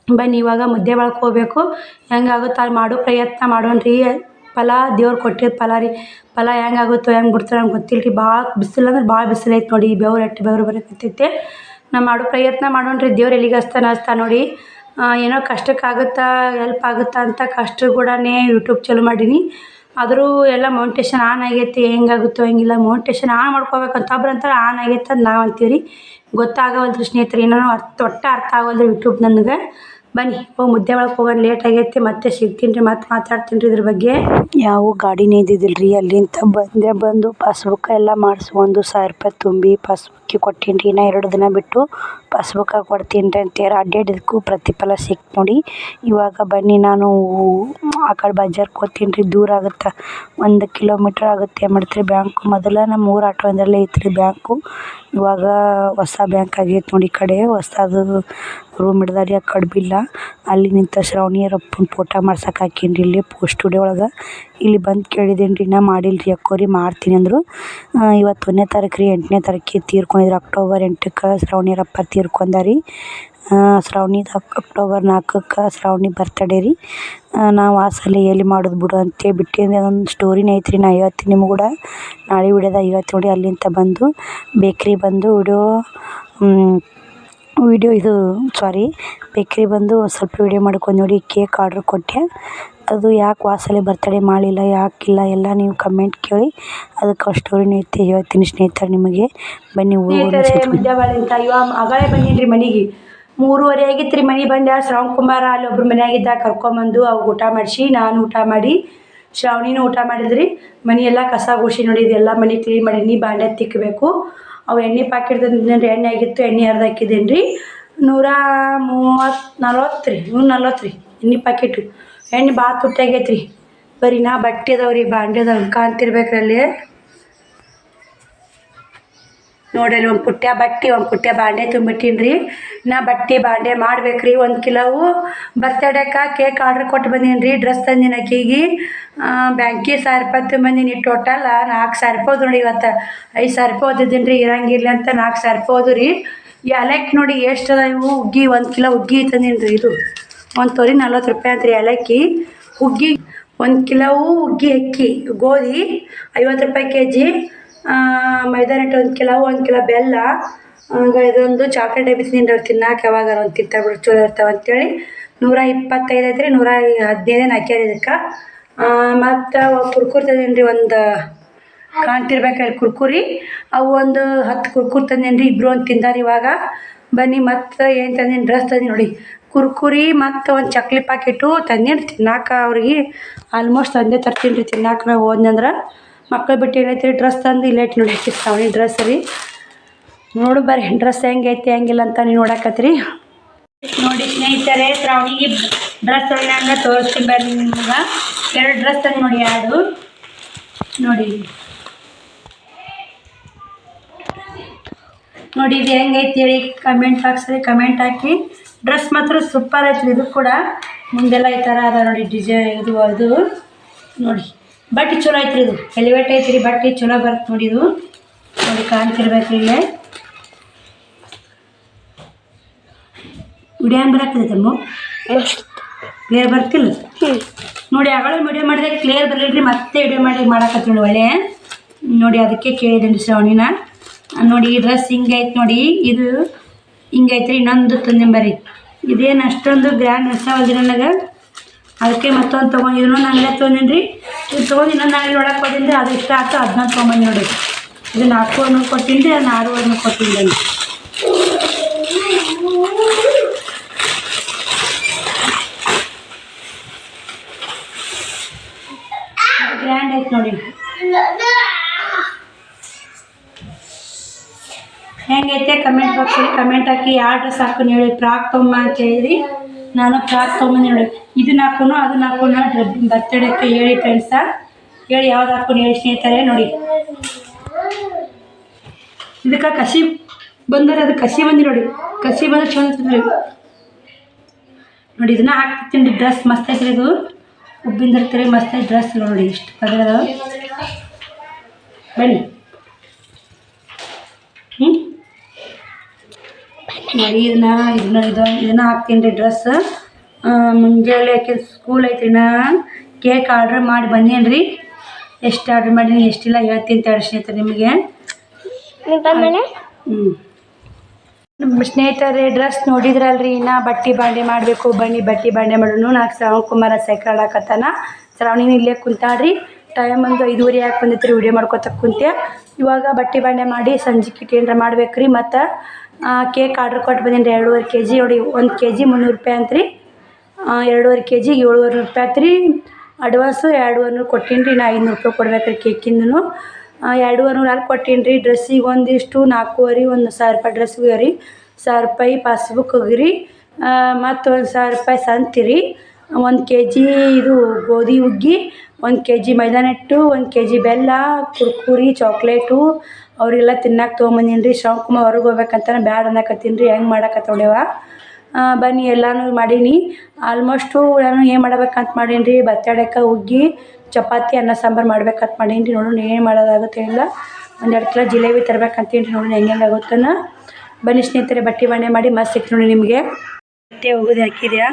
ಬನ್ನಿ ಇವಾಗ ಮುದ್ದೆ ಬಳ್ಕೋಬೇಕು ಹೆಂಗಾಗುತ್ತೆ ಹೆಂಗಾಗುತ್ತೋ ಅಲ್ಲಿ ಮಾಡೋ, ಪ್ರಯತ್ನ ಮಾಡೋಣ ರೀ ಫಲ, ದೇವ್ರು ಕೊಟ್ಟಿದ್ದ ಫಲ ರೀ. ಫಲ ಹೆಂಗಾಗುತ್ತೋ ಹೆಂಗೆ ಬಿಡ್ತಾರೋ ನಂಗೆ ಗೊತ್ತಿಲ್ಲ ರೀ. ಭಾಳ ಬಿಸಿಲು ಅಂದ್ರೆ ಭಾಳ ಬಿಸಿಲು ಐತೆ ನೋಡಿ, ಬೆವ್ರು ಎಟ್ಟು ಬೆವರು ಬರಕತ್ತೈತೆ ನಾ ಮಾಡೋ ಪ್ರಯತ್ನ ಮಾಡೋಣ ರೀ. ದೇವ್ರು ಎಲ್ಲಿಗೆ ಹಚ್ತಾನ ಹಚ್ತಾನ ನೋಡಿ. ಏನೋ ಕಷ್ಟಕ್ಕಾಗುತ್ತಾ ಎಲ್ಪ್ ಆಗುತ್ತಾ ಅಂತ ಕಷ್ಟ ಕೂಡ ಯೂಟ್ಯೂಬ್ ಚಾಲು ಮಾಡೀನಿ. ಆದರೂ ಎಲ್ಲ ಮೌಂಟೇಶನ್ ಆನ್ ಆಗೈತಿ. ಹೆಂಗಾಗುತ್ತೋ ಹೆಂಗಿಲ್ಲ ಮೌಂಟೇಶನ್ ಆನ್ ಮಾಡ್ಕೋಬೇಕಂತ ಒಬ್ರು ಅಂತಾರೆ ಆನ್ ಆಗೈತೆ ಅಂತ ನಾವು ಅಂತೀವಿ ರೀ ಗೊತ್ತಾಗವಲ್ದು ಸ್ನೇಹಿತರೆ ಏನೋ ಅರ್ಥ, ಒಟ್ಟು ಅರ್ಥ ಆಗೋಲ್ದು ಯೂಟ್ಯೂಬ್ ನನಗೆ. ಬನ್ನಿ, ಹೋಗಿ ಮುದ್ದೆ ಒಳಗೆ ಹೋಗೋಣ. ಲೇಟ್ ಆಗೈತಿ, ಮತ್ತೆ ಸಿಗ್ತೀನಿ ರೀ, ಮತ್ತೆ ಮಾತಾಡ್ತೀನಿ ರೀ ಇದ್ರ ಬಗ್ಗೆ. ಯಾವ ಗಾಡಿನೇ ಇದ್ದಿದ್ದಿಲ್ಲ ರೀ ಅಲ್ಲಿಂದ ಬಂದೆ, ಬಂದು ಪಾಸ್ಬುಕ್ ಎಲ್ಲ ಮಾಡಿಸ್ಕೊಂಡು ಸಾವಿರ ರೂಪಾಯಿ ತುಂಬಿ ಪಾಸ್ಬುಕ್ಕಿಗೆ ಕೊಟ್ಟೀನಿ ರೀ ಇನ್ನು ಎರಡು ದಿನ ಬಿಟ್ಟು ಪಾಸ್ಬುಕ್ ಕೊಡ್ತೀನಿ ರೀ ಅಂತೇಳಿ ಅಡ್ಡಾಡಿದ್ದಕ್ಕೂ ಪ್ರತಿಫಲ ಸಿಕ್ತು ನೋಡಿ. ಇವಾಗ ಬನ್ನಿ ನಾನು ಆ ಕಡೆ ಬಜಾರ್ಗೆ ಹೋಗ್ತೀನಿ ರೀ ದೂರ ಆಗುತ್ತೆ. ಒಂದು ಕಿಲೋಮೀಟ್ರ್ ಆಗುತ್ತೆ ಏನು ಮಾಡ್ತೀರಿ ಬ್ಯಾಂಕು ಮೊದಲು ನಮ್ಮ ಊರು ಆಟೋದಲ್ಲೇ ಇತ್ತು ರೀ ಬ್ಯಾಂಕು ಇವಾಗ ಹೊಸ ಬ್ಯಾಂಕ್ ಆಗೈತೆ ನೋಡಿ ಈ ಕಡೆ. ಹೊಸದು ರೂಮ್ ಹಿಡ್ದಾರಿ, ಆ ಕಡೆ ಬಿಲ್ಲ ಅಲ್ಲಿ ನಿಂತ ಶ್ರಾವಣಿಯರಪ್ಪನ ಫೋಟೋ ಮಾಡ್ಸಕ್ಕೆ ಹಾಕೀನಿ ರೀ ಇಲ್ಲಿ ಪೋಸ್ಟ್ ಸ್ಟುಡಿಯೋ ಒಳಗೆ. ಇಲ್ಲಿ ಬಂದು ಕೇಳಿದ್ದೀನಿ ರೀ ನಾ ಮಾಡಿಲ್ಲ ರೀ ಅಕ್ಕೋರಿ, ಮಾಡ್ತೀನಿ ಅಂದರು. ಇವತ್ತು ಒಂದನೇ ತಾರೀಕು ರೀ ಎಂಟನೇ ತಾರೀಕಿಗೆ ತೀರ್ಕೊಂಡಿದ್ರು ಅಕ್ಟೋಬರ್ ಎಂಟಕ್ಕೆ ಶ್ರಾವಣಿಯರಪ್ಪ ತೀರ್ಕೊಂಡಾರಿ ಶ್ರಾವಣಿದು ಅಕ್ಟೋಬರ್ ನಾಲ್ಕಕ್ಕೆ ಶ್ರಾವಣಿ ಬರ್ತಡೇ ರೀ. ನಾವು ಆ ಸಲ ಎಲ್ಲಿ ಮಾಡೋದು ಬಿಡು ಅಂತೇಳಿ ಬಿಟ್ಟಿದ್ದೆ ಒಂದು ಸ್ಟೋರಿನೇ ಐತ್ರಿ ನಾ ಹೇಳ್ತೀನಿ ನಿಮ್ಗೆ ಕೂಡ ನಾಳೆ ವಿಡಿಯೋದಾಗ ಹೇಳ್ತೀನಿ ನೋಡಿ ಅಲ್ಲಿಂದ ಬಂದು ಬೇಕ್ರಿ ಬಂದು ವಿಡಿಯೋ ವಿಡಿಯೋ ಇದು ಸಾರಿ ಬೇಕ್ರಿ ಬಂದು ಸ್ವಲ್ಪ ವಿಡಿಯೋ ಮಾಡ್ಕೊಂಡು ನೋಡಿ ಕೇಕ್ ಆರ್ಡ್ರ್ ಕೊಟ್ಟೆ. ಅದು ಯಾಕೆ ವಾಸಲೆ ಬರ್ತಡೇ ಮಾಡಲಿಲ್ಲ ಯಾಕಿಲ್ಲ ಎಲ್ಲ ನೀವು ಕಮೆಂಟ್ ಕೇಳಿ. ಅದಕ್ಕೆ ಸ್ಟೋರಿನ ಐತಿ ಹೇಳ್ತೀನಿ ಸ್ನೇಹಿತರೆ ನಿಮಗೆ. ಬನ್ನಿ ಬಂದೀನಿ ರೀ ಮನೆಗೆ. ಮೂರುವರೆ ಆಗಿತ್ತು ರೀ ಮನೆ ಬಂದೆ ಶ್ರವಣ್ ಕುಮಾರ ಅಲ್ಲಿ ಒಬ್ರು ಮನೆಯಾಗಿದ್ದ ಕರ್ಕೊಂಬಂದು ಅವ್ಗೆ ಊಟ ಮಾಡಿಸಿ ನಾನು ಊಟ ಮಾಡಿ ಶ್ರಾವಣಿನೂ ಊಟ ಮಾಡಿದ್ರಿ. ಮನೆಯೆಲ್ಲ ಕಸ ಗುಡಿಸಿ ನೋಡಿ ಎಲ್ಲ ಮನೆ ಕ್ಲೀನ್ ಮಾಡೀನಿ ಬಾಂಡೆ ತಿಕ್ಕಬೇಕು ಅವು ಎಣ್ಣೆ ಪ್ಯಾಕೆಟ್ ತಿಂದ್ರೆ ಎಣ್ಣೆ ಆಗಿತ್ತು, ಎಣ್ಣೆ ಅರ್ಧ ಹಾಕಿದ್ದೇನೆ ರೀ ನೂರ ಮೂವತ್ತು ನಲ್ವತ್ತು ರೀ, ನೂರ ನಲ್ವತ್ತು ರೀ ಎಣ್ಣೆ ಪ್ಯಾಕೆಟು ಎಣ್ಣೆ ಭಾಳ ತುಟ್ಟಾಗೈತೆ ರೀ ಬರೀ ನಾ ಬಟ್ಟೆ ಅದಾವೆ ರೀ ಬಾಂಡೆ ಅದಾವೆ ಕಾಣ್ತಿರ್ಬೇಕು ಅಲ್ಲಿ ನೋಡ್ರಿ, ಒಂದು ಪುಟ್ಯ ಬಟ್ಟೆ, ಒಂದು ಪುಟ್ಯ ಬಾಂಡೆ ತುಂಬಿಟ್ಟೀನಿ ರೀ ನಾ ಬಟ್ಟೆ ಬಾಂಡೆ ಮಾಡ್ಬೇಕು ರೀ ಒಂದು ಕಿಲೋವು. ಬರ್ತಡೇಕ ಕೇಕ್ ಆರ್ಡ್ರ್ ಕೊಟ್ಟು ಬಂದೀನಿ ರೀ ಡ್ರೆಸ್ ತಂದೀನಿ ಆಕಿಗೆ ಬ್ಯಾಂಕಿ ಸಾವಿರ ರೂಪಾಯಿ ತುಂಬಂದಿನಿ ಟೋಟಲ್ ನಾಲ್ಕು ಸಾವಿರ ರೂಪಾಯಿ ನೋಡಿ ಇವತ್ತು. ಐದು ಸಾವಿರ ರೂಪಾಯಿ ಓದಿದ್ದೀನಿ ರೀ ಇರಂಗಿಲ್ಲ ಅಂತ ನಾಲ್ಕು ಸಾವಿರ ರೂಪಾಯಿ ಹೋದು ರೀ ಏಲಕ್ಕಿ ನೋಡಿ ಎಷ್ಟು ಅದ ಇವು? ಹುಗ್ಗಿ ಒಂದು ಕಿಲೋ ಹುಗ್ಗಿ ತಂದೀನಿ ರೀ ಇದು. ಒಂದು ತೊರಿ ನಲ್ವತ್ತು ರೂಪಾಯಿ ಅಂತ ರೀ ಏಲಕ್ಕಿ ಹುಗ್ಗಿ ಒಂದು ಕಿಲೋವು ಹುಗ್ಗಿ ಅಕ್ಕಿ, ಗೋಧಿ ಐವತ್ತು ರೂಪಾಯಿ ಕೆ ಜಿ ಮೈದಾ ಹಿಟ್ಟು ಒಂದು ಕಿಲೋ ಒಂದು ಕಿಲೋ ಬೆಲ್ಲ. ಇದೊಂದು ಚಾಕ್ಲೇಟ್ ಎಬ್ಬಿಸಿದ್ದೀನಿ ರೀ ತಿನ್ನಕ್ಕೆ ಯಾವಾಗ ಒಂದು ತಿಂತಾಬಿಡು ಚಲೋ ಇರ್ತಾವೆ ಅಂತೇಳಿ. ನೂರ ಇಪ್ಪತ್ತೈದು ಐತ್ರಿ, ನೂರ ಹದಿನೈದೇನು ಹಾಕ್ಯಾರ ಇದಕ್ಕೆ. ಮತ್ತು ಕುರ್ಕುರಿ ತಂದೀನಿ ರೀ ಒಂದು ಹೇಳಿ ಕುರ್ಕುರಿ. ಅವು ಒಂದು ಹತ್ತು ಕುರ್ಕುರಿ ತಂದೀನಿ ರೀ ಇಬ್ಬರು ಒಂದು ತಿಂದಾರ ಇವಾಗ. ಬನ್ನಿ, ಮತ್ತು ಏನು ತಂದೀನಿ ಡ್ರೆಸ್ ತಂದೀನಿ ನೋಡಿ. ಕುರ್ಕುರಿ ಮತ್ತು ಒಂದು ಚಕ್ಲಿ ಪ್ಯಾಕೆಟ್ ತಂದೀನಿ ತಿನ್ನಾಕ ಅವ್ರಿಗೆ. ಆಲ್ಮೋಸ್ಟ್ ತಂದೆ ತರ್ತೀನಿ ರೀ ತಿನ್ನಾಕ ನಾವು ಹೋದ್ನಂದ್ರೆ. ಮಕ್ಳು ಬಿಟ್ಟು ಏನೈತೆ ಡ್ರೆಸ್ ತಂದು ಇಲ್ಲೇಟ್ ನೋಡಕ್ಕಿರ್ತಾವೆ ಈ ಡ್ರೆಸ್ ರೀ. ನೋಡು ಬರ್ರಿ, ಡ್ರೆಸ್ ಹೆಂಗೈತೆ ಹೆಂಗಿಲ್ಲ ಅಂತ ನೀವು ನೋಡಕತ್ತೀರಿ. ನೋಡಿ ಸ್ನೇಹಿತರೆ ಶ್ರಾವಣಿಗೆ ಡ್ರೆಸ್ ಹಂಗೆ ತೋರಿಸ್ತೀನಿ ಬರ್ರಿ ನಿಮ್ಗೆ. ಎರಡು ಡ್ರೆಸ್ ತಂದು ನೋಡಿ ಯಾರು ನೋಡಿ. ನೋಡಿ, ಇದು ಹೆಂಗೈತಿ ಹೇಳಿ ಕಮೆಂಟ್ ಹಾಕ್ಸ್ರಿ ಕಮೆಂಟ್ ಹಾಕಿ. ಡ್ರೆಸ್ ಮಾತ್ರ ಸೂಪರ್ ಐತ್ರಿ, ಇದು ಕೂಡ. ಮುಂದೆಲ್ಲ ಈ ಥರ ಅದ ನೋಡಿ ಡಿಸೈನ್ ಇದು, ಅದು. ನೋಡಿ. ಬಟ್ಟೆ ಚಲೋ ಐತ್ರಿ ಇದು. ಎಲಿವೇಟ್ ಐತ್ರಿ, ಬಟ್ಟೆ ಚಲೋ ಬರುತ್ತೆ ನೋಡಿ ಇದು ನೋಡಿ ಕಾಣ್ತಿರ್ಬೇಕು ಇಲ್ಲೇ. ವಿಡಿಯೋ ಏನು ತಮ್ಮ ಕ್ಲಿಯರ್ ಬರ್ತಿಲ್ಲ? ನೋಡಿ ಆಗಳೇ ವಿಡಿಯೋ ಮಾಡಿದೆ ಕ್ಲಿಯರ್ ಬರಲಿಲ್ಲ ಮತ್ತೆ ವಿಡಿಯೋ ಮಾಡಿ ಮಾಡಕತ್ತೀವಿ ಒಳ್ಳೆ. ನೋಡಿ ಅದಕ್ಕೆ ಕೇಳಿದ್ದೀನಿ ಶ್ರವಣಿನ. ನೋಡಿ ಈ ಡ್ರೆಸ್ ಹಿಂಗೈತೆ ನೋಡಿ, ಇದು ಹಿಂಗೈತ್ರಿ ಇನ್ನೊಂದು ತಂದಿಂಬರಿ ಇದೇನು ಅಷ್ಟೊಂದು ಗ್ರ್ಯಾಂಡ್ ಅನ್ಸಾವಲ್ರಿ ನನಗೆ. ಅದಕ್ಕೆ ಮತ್ತೊಂದು ತೊಗೊಂಡು ಇನ್ನೊಂದು ಅಂಗಡಿ ತೊಗೊಂಡಿನಿ ರೀ ಇದು ತೊಗೊಂಡು ಇನ್ನೊಂದು ನಾಳೆ ಒಳಗೆ ಕೊಟ್ಟಿನಿ ಅದು ಇಷ್ಟ ಆಯ್ತು ಅದನ್ನ ತೊಗೊಂಬಂದು ನೋಡಿ ಇದು ನಾಲ್ಕು ಹಣ್ಣು ಕೊಟ್ಟಿನಿ ಅದನ್ನ ಆರು ಹಣ್ಣು ಗ್ರ್ಯಾಂಡ್ ಐತೆ ನೋಡಿ. ಹೆಂಗೈತೆ? ಕಮೆಂಟ್ ಬಾಕ್ಸಲ್ಲಿ ಕಮೆಂಟ್ ಹಾಕಿ ಯಾವ ಡ್ರೆಸ್ ಹಾಕೊಂಡು ಹೇಳಿ. ಫ್ರಾಕ್ ತೊಂಬ ಅಂತ ಹೇಳಿದ್ರಿ. ನಾನು ಫ್ರಾಕ್ ತೊಗೊಂಬಂದು ನೋಡಿ ಇದನ್ನ ಹಾಕೋನು ಅದನ್ನ ಹಾಕೋನು ಬರ್ತಡೇಕ್ಕೆ ಹೇಳಿ ಫ್ರೆಂಡ್ಸ ಹೇಳಿ ಯಾವ್ದು ಹಾಕೊಂಡು ಹೇಳಿ ಸ್ನೇಹಿತರೆ, ನೋಡಿ. ಇದಕ್ಕೆ ಕಸಿ ಬಂದರೆ ಅದು ಕಸಿ ಬಂದಿ ನೋಡಿ. ಕಸಿ ಬಂದ್ರೆ ಚಂದ ನೋಡಿ. ಇದನ್ನ ಹಾಕ್ತೀನಿ ಡ್ರೆಸ್ ಮಸ್ತ್ ಐತ್ರಿ ಇದು. ಉಬ್ಬಿಂದಿರ್ತೀರಿ ಮಸ್ತ್ ಐತಿ ಡ್ರೆಸ್ ನೋಡಿ, ಇಷ್ಟು ಪದರ ಬನ್ನಿ. ಹ್ಞೂ ನೋಡಿ ಇದನ್ನ ಇದನ್ನ ಇದು ಇದನ್ನ ಹಾಕ್ತೀನಿ ರೀ ಡ್ರೆಸ್ ಮುಂಜಾನೆ ಸ್ಕೂಲ್ ಐತ್ರಿ ನಾ ಕೇಕ್ ಆರ್ಡ್ರ್ ಮಾಡಿ ಬಂದೇನ್ರಿ? ರೀ ಎಷ್ಟು ಆರ್ಡ್ರ್ ಮಾಡೀನಿ ಎಷ್ಟಿಲ್ಲ ಹೇಳ್ತೀನಿ ತಡಿ ಸ್ನೇಹಿತರೆ ನಿಮಗೆ. ಹ್ಞೂ ನಮ್ಮ ಸ್ನೇಹಿತರೆ ಡ್ರೆಸ್ ನೋಡಿದ್ರಲ್ರಿ ಇನ್ನ ಬಟ್ಟೆ ಬಾಂಡೆ ಮಾಡಬೇಕು ಬನ್ನಿ ಬಟ್ಟೆ ಬಾಂಡೆ ಮಾಡೋಣ ನಾಲ್ಕು ಶ್ರಾವಣ್ ಕುಮಾರ ಸೈಕಲ್ ಹಾಕತ್ತಾನ ಶ್ರಾವಣಿನ ಇಲ್ಲೇ ಕುಂತಾಳ್ರಿ. ಟೈಮ್ ಒಂದು ಐದುವರೆ ಯಾಕೆ ಬಂದೈತ್ರಿ ವಿಡಿಯೋ ಮಾಡ್ಕೊತ ಕುಂತೆ ಇವಾಗ ಬಟ್ಟೆ ಬಾಂಡೆ ಮಾಡಿ ಸಂಜೆಗೆ ಏನಾರ ಮಾಡ್ಬೇಕು ರೀ ಮತ್ತು ಕೇಕ್ ಆರ್ಡ್ರ್ ಕೊಟ್ಟು ಬಂದೀನಿ ರೀ ಎರಡೂವರೆ ಕೆ ಜಿ ನೋಡಿ, ಒಂದು ಕೆ ಜಿ ಮುನ್ನೂರು ರೂಪಾಯಿ ಅಂತ ರೀ ಎರಡೂವರೆ ಕೆ ಜಿಗೆ ಏಳುವರೆ ರೂಪಾಯಿ ಆತ್ರಿ ಅಡ್ವಾನ್ಸು ಎರಡೂವರೆ ನೂರು ಕೊಟ್ಟೀನಿ ರೀ ನಾ ಐನೂರು ರೂಪಾಯಿ ಕೊಡ್ಬೇಕು ರೀ ಕೇಕಿಂದೂ ಎರಡೂವರೆ ನೂರು ಅಲ್ಲಿ ಕೊಟ್ಟೀನಿ ರೀ ಡ್ರೆಸ್ಸಿಗೆ ಒಂದಿಷ್ಟು ನಾಲ್ಕೂವರೆ, ಒಂದು ಸಾವಿರ ರೂಪಾಯಿ ಡ್ರೆಸ್ಗೆ ರೀ. ಸಾವಿರ ರೂಪಾಯಿ ಪಾಸ್ಬುಕ್ ಹೋಗಿರಿ ಮತ್ತು ಒಂದು ಸಾವಿರ ರೂಪಾಯಿ ಸಂತಿರಿ ಒಂದು ಕೆ ಜಿ ಇದು ಗೋಧಿ ಹುಗ್ಗಿ ಒಂದು ಕೆ ಜಿ ಮೈದಾ ಹಿಟ್ಟು ಒಂದು ಕೆ ಜಿ ಬೆಲ್ಲ, ಕುರ್ಕುರಿ ಚಾಕ್ಲೇಟು ಅವರೆಲ್ಲ ತಿನ್ನಕ್ಕೆ ತೊಗೊಂಬಂದೀನಿ ರೀ ಶಿವಕುಮಾರ್ ಹೊರಗೆ ಹೋಗ್ಬೇಕಂತ ಬ್ಯಾಡ ಅನ್ನಕತ್ತೀನಿ ರೀ ಹೆಂಗೆ ಮಾಡಕತ್ತೋಡ್ಯವ ಬನ್ನಿ, ಎಲ್ಲಾನು ಮಾಡೀನಿ. ಆಲ್ಮೋಸ್ಟು ನಾನು ಏನು ಮಾಡಬೇಕಂತ ಮಾಡೀನಿ ರೀ ಬತ್ತಾಡಕ್ಕೆ ಹುಗ್ಗಿ, ಚಪಾತಿ, ಅನ್ನ, ಸಾಂಬಾರು ಮಾಡ್ಬೇಕಂತ ಮಾಡೀನಿ ರೀ ನೋಡೋಣ ಏನು ಮಾಡೋದಾಗುತ್ತೆ ಇಲ್ಲ. ಒಂದೆರಡು ಕಿಲೋ ಜಿಲೇಬಿ ತರ್ಬೇಕಂತೀನಿ ರೀ ನೋಡೋಣ ಹೆಂಗೆ ಆಗುತ್ತನ. ಬನ್ನಿ ಸ್ನೇಹಿತರೆ, ಬಟ್ಟೆ ಬಣ್ಣ ಮಾಡಿ ಮಸ್ತ್ ಸಿಕ್ತು ನೋಡಿ ನಿಮಗೆ. ಬಟ್ಟೆ ಹೋಗೋದು ಹಾಕಿದ್ಯಾ?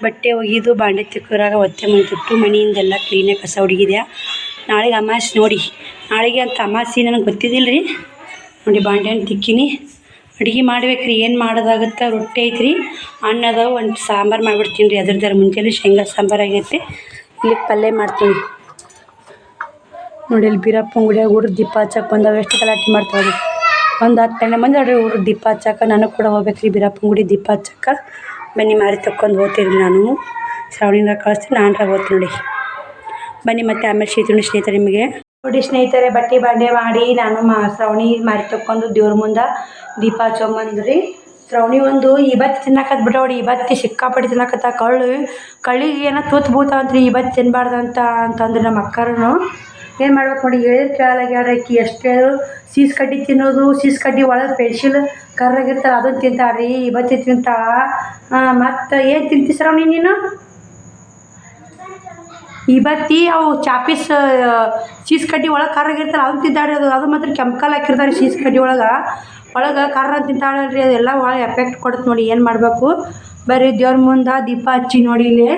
ಬಟ್ಟೆ ಒಗೆದು ಬಾಂಡೆ ತಿಕ್ಕೋರಾಗ ಒತ್ತೆ ಮನೆ ತುಟ್ಟು ಮನೆಯಿಂದೆಲ್ಲ ಕ್ಲೀನಾಗಿ ಕಸ ಹುಡುಗಿದ್ಯಾ? ನಾಳೆಗೆ ಅಮಾಸೆ ನೋಡಿ. ನಾಳೆಗೆ ಅಂತ ಅಮಾಸೆ ನನಗೆ ಗೊತ್ತಿದ್ದಿಲ್ಲ ರೀ ನೋಡಿ ಬಾಂಡೆನ ತಿಕ್ಕಿನಿ. ಅಡುಗೆ ಮಾಡ್ಬೇಕು ರೀ ಏನು ಮಾಡೋದಾಗುತ್ತೆ? ರೊಟ್ಟಿ ಐತ್ರಿ. ಅನ್ನ ಅದಾವ. ಒಂದು ಸಾಂಬಾರು ಮಾಡಿಬಿಡ್ತೀನಿ ರೀ ಅದ್ರದ್ದಾರ ಮುಂಚೆಲಿ ಶೇಂಗಾ ಸಾಂಬಾರು ಆಗೈತೆ. ಇಲ್ಲಿ ಪಲ್ಯ ಮಾಡ್ತೀನಿ. ನೋಡಿ ಇಲ್ಲಿ ಬೀರಪ್ಪ ಅಂಗಡಿಯಾಗ ಹುಡ್ರು ದೀಪ ಹಚ್ಚಕ್ಕೆ ಬಂದಾಗ ಎಷ್ಟು ಗಲಾಟೆ ಮಾಡ್ತಾವೆ ಒಂದು ಹತ್ತು ಹನ್ನೆರಡು ಮಂದಿ ನೋಡ್ರಿ ಹುಡ್ರು ದೀಪ ಹಚ್ಚಕ್ಕೆ ನನಗೆ ಕೂಡ ಹೋಗ್ಬೇಕು ರೀ ಬೀರಪ್ಪ ಅಂಗಡಿ ದೀಪ ಹಚ್ಚಕ್ಕೆ ಬನ್ನಿ ಮಾರಿ ತಕ್ಕೊಂಡು ಹೋಗ್ತೀನಿ ನಾನು. ಶ್ರಾವಣಿನ ಕಳಿಸ್ತೀನಿ, ನಾನು ಹೋಗ್ತೀನಿ ನೋಡಿ. ಬನ್ನಿ ಮತ್ತೆ ಆಮೇಲೆ ಶೀತುಣಿ ಸ್ನೇಹಿತರೆ ನಿಮಗೆ. ನೋಡಿ ಸ್ನೇಹಿತರೆ, ಬಟ್ಟೆ ಬಾಂಡೆ ಮಾಡಿ ನಾನು ಮಾ ಶ್ರಾವಣಿ ಮಾರಿ ತಕ್ಕೊಂಡು ದೇವ್ರ ಮುಂದೆ ದೀಪ ಹಚ್ಚೊಂಬಂದ್ರಿ. ಶ್ರಾವಣಿ ಒಂದು ಇವತ್ತು ತಿನ್ನಕತ್ ಬಿಟ್ಟವಡಿ ಇವತ್ತು ಸಿಕ್ಕಾಪಟ್ಟೆ ತಿನ್ನಕತ್ತ ಕಳ್ಳು. ಕಳ್ಳಿಗೆ ಏನೋ ತೂತು ಬೂತಾವಂತ್ರಿ ಇವತ್ತು ತಿನ್ನಬಾರ್ದು ಅಂತ ಅಂತಂದ್ರೆ ನಮ್ಮ ಅಕ್ಕರೂ ಏನು ಮಾಡ್ಬೇಕು ನೋಡಿ, ಹೇಳಿದ ಕೇಳಲಾಗ್ಯಾರ ಅಕ್ಕಿ ಎಷ್ಟು ಸೀಸ್ ಕಡ್ಡಿ ತಿನ್ನೋದು, ಸೀಸ್ ಕಡ್ಡಿ ಒಳಗೆ ಪೆನ್ಸಿಲ್ ಕರ್ರಾಗಿರ್ತಾಳೆ ಅದನ್ನು ತಿಂತಾಳ್ರಿ ಇವತ್ತಿ ತಿಂತಾಳ. ಮತ್ತು ಏನು ತಿಂತಿ ಶ್ರಾವಣಿ ನೀನು? ಇವತ್ತಿ ಅವು ಚಾಪೀಸ್ ಸೀಸ್ ಕಡ್ಡಿ ಒಳಗೆ ಕರ್ರಾಗಿರ್ತಾರೆ ಅದನ್ನ ತಿಂತಾಳೆ ಅದು. ಅದು ಮಾತ್ರ ಕೆಮಿಕಲ್ ಹಾಕಿರ್ತಾರೆ ಸೀಸ್ ಕಡ್ಡಿ ಒಳಗೆ. ಒಳಗೆ ಕರ್ರ ತಿಂತಾಳಲ್ರಿ, ಅದೆಲ್ಲ ಭಾಳ ಎಫೆಕ್ಟ್ ಕೊಡುತ್ತೆ ನೋಡಿ ಏನು ಮಾಡಬೇಕು. ಬರೀ ದೇವ್ರ ಮುಂದೆ ದೀಪ ಹಚ್ಚಿ ನೋಡಿ ಇಲ್ಲಿ.